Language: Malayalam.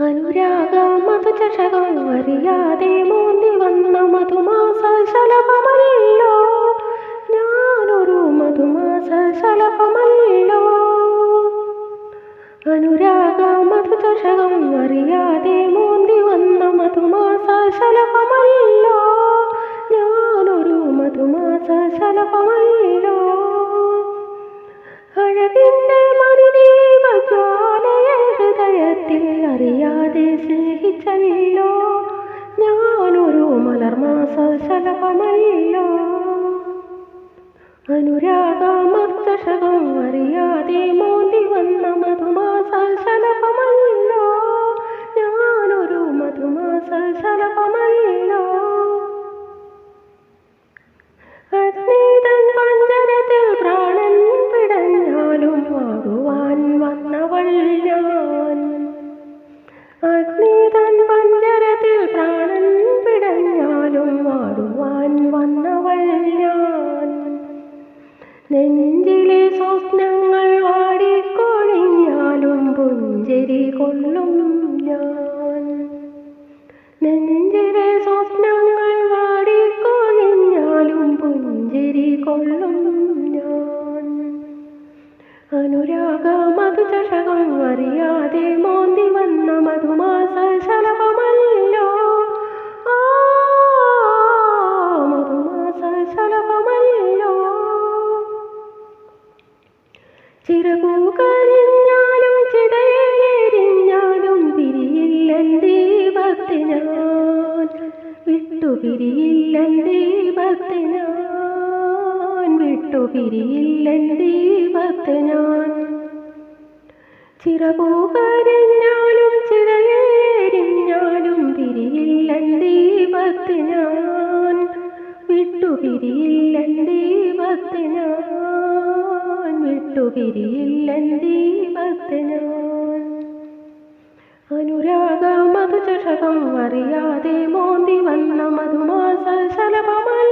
അനുരാഗ മധുചഷകം അറിയാതെ മോന്തി വന്ന മധുമാസ ശലഭമല്ലോ ഞാനൊരു മധുമാസ ശലഭമല്ലോ അനുരാഗ മധുചഷകം അറിയാതെ മോന്തി വന്ന മധുമാസ ശലഭമല്ലോ ഞാനൊരു മധുമാസ ശലഭമല്ലോ അഴകിൻ്റെ അനുരാഗ മർദ്ദശകം അറിയാതെ മോന്തി വന്ന മധുമാസ കൊള്ളും ഞാൻ. നെഞ്ചിലെ സ്വപ്നങ്ങൾ വാടിക്കൊഴിഞ്ഞാലും പുഞ്ചിരി കൊള്ളും ഞാൻ. അനുരാഗ മധുചഷകം അറിയാതെ വിട്ടുപിരിയില്ലൻ ദൈവത്തിനാൻ വിട്ടുപിരിയില്ലൻ ദീപത്തെ ഞാൻ ചിറകു കരിഞ്ഞാലും ചിതയെരിഞ്ഞാലും പിരിയില്ലൻ ദീപത്തെ ഞാൻ വിട്ടുപിരിയില്ലൻ ദീപത്തെ ഞാൻ വിട്ടുപിരിയില്ലൻ ദീപത്തെ ഞാൻ அறியாதே மோந்தி வண்ண மதுமா சலபமல்